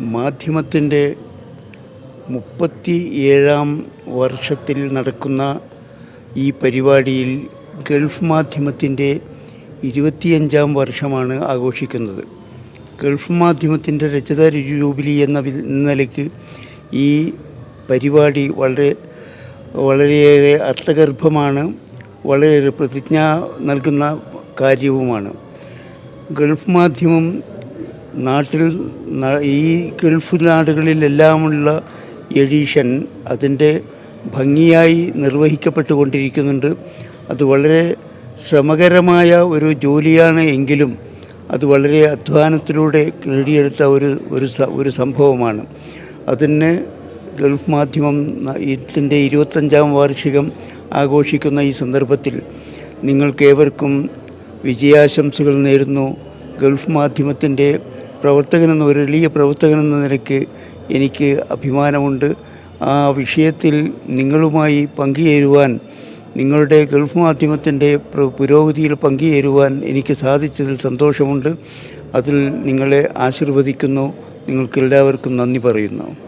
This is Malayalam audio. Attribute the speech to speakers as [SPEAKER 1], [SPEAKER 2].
[SPEAKER 1] മാധ്യമത്തിന്റെ മുപ്പത്തി ഏഴാം വർഷത്തിൽ നടക്കുന്ന ഈ പരിപാടിയിൽ ഗൾഫ് മാധ്യമത്തിന്റെ ഇരുപത്തിയഞ്ചാം വർഷമാണ് ആഘോഷിക്കുന്നത്. ഗൾഫ് മാധ്യമത്തിന്റെ രചിത ജൂബിലി എന്ന നിലയ്ക്ക് ഈ പരിപാടി വളരെ വളരെയേറെ അർത്ഥഗർഭമാണ് വളരെയേറെ പ്രതിജ്ഞ നൽകുന്ന കാര്യവുമാണ്. ഗൾഫ് മാധ്യമം നാട്ടിൽ ഈ ഗൾഫ് നാടുകളിലെല്ലാമുള്ള എഡീഷൻ അതിന്റെ ഭംഗിയായി നിർവഹിക്കപ്പെട്ടുകൊണ്ടിരിക്കുന്നുണ്ട്. അത് വളരെ ശ്രമകരമായ ഒരു ജോലിയാണ് എങ്കിലും അത് വളരെ അധ്വാനത്തിലൂടെ നേടിയെടുത്ത ഒരു ഒരു ഒരു സംഭവമാണ്. അതിന് ഗൾഫ് മാധ്യമം ഇതിന്റെ ഇരുപത്തഞ്ചാം വാർഷികം ആഘോഷിക്കുന്ന ഈ സന്ദർഭത്തിൽ നിങ്ങൾക്കേവർക്കും വിജയാശംസകൾ നേരുന്നു. ഗൾഫ് മാധ്യമത്തിന്റെ പ്രവർത്തകനെന്ന ഒരു എളിയ പ്രവർത്തകനെന്ന നിലയ്ക്ക് എനിക്ക് അഭിമാനമുണ്ട്. ആ വിഷയത്തിൽ നിങ്ങളുമായി പങ്കുചേരുവാൻ നിങ്ങളുടെ ഗൾഫ് മാധ്യമത്തിന്റെ പുരോഗതിയിൽ പങ്കുചേരുവാൻ എനിക്ക് സാധിച്ചതിൽ സന്തോഷമുണ്ട്. അതിൽ നിങ്ങളെ ആശീർവദിക്കുന്നു. നിങ്ങൾക്കെല്ലാവർക്കും നന്ദി പറയുന്നു.